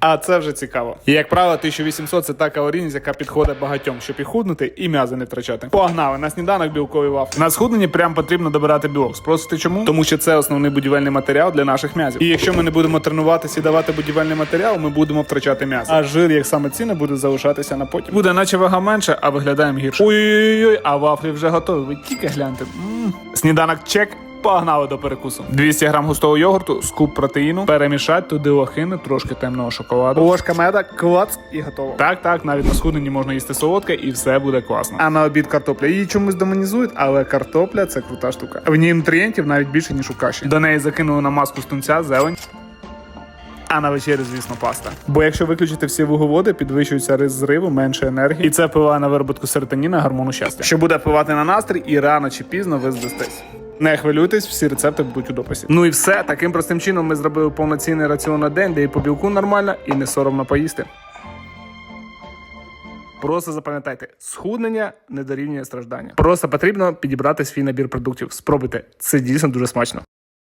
А це вже цікаво. І як правило, 1800 це та калорійність, яка підходить багатьом, щоб і худнути, і м'язи не втрачати. Погнали на сніданок білковий вафлі. На схудненні прям потрібно добирати білок. Спросите чому? Тому що це основний будівельний матеріал для наших м'язів. І якщо ми не будемо тренуватися і давати будівельний матеріал, ми будемо втрачати м'ясо. А жир, як саме ціни, буде залишатися на потім. Буде наче вага менше, а виглядаємо гірше. Ой-ой-ой, а вафлі вже готові. Ви тільки гляньте. М. Сніданок чек. Погнали до перекусу. 200 грам густого йогурту, скуп протеїну, перемішати туди лохини, трошки темного шоколаду. Ложка меда, клац і готово. Так, так, навіть на схудненні можна їсти солодке і все буде класно. А на обід картопля. Її чомусь демонізують, але картопля це крута штука. В ній нутрієнтів навіть більше, ніж у каші. До неї закинули на маску з тунця, зелень. А на вечері, звісно, паста. Бо якщо виключити всі вуглеводи, підвищується ризик зриву, менше енергії, і це впливає на вироботку серотоніна, гормону щастя, що буде впливати на настрій, і рано чи пізно ви здастесь. Не хвилюйтесь, всі рецепти будуть у дописі. Ну і все. Таким простим чином ми зробили повноцінний раціон на день, де і по білку нормально, і не соромно поїсти. Просто запам'ятайте, схуднення не дорівнює страждання. Просто потрібно підібрати свій набір продуктів. Спробуйте, це дійсно дуже смачно.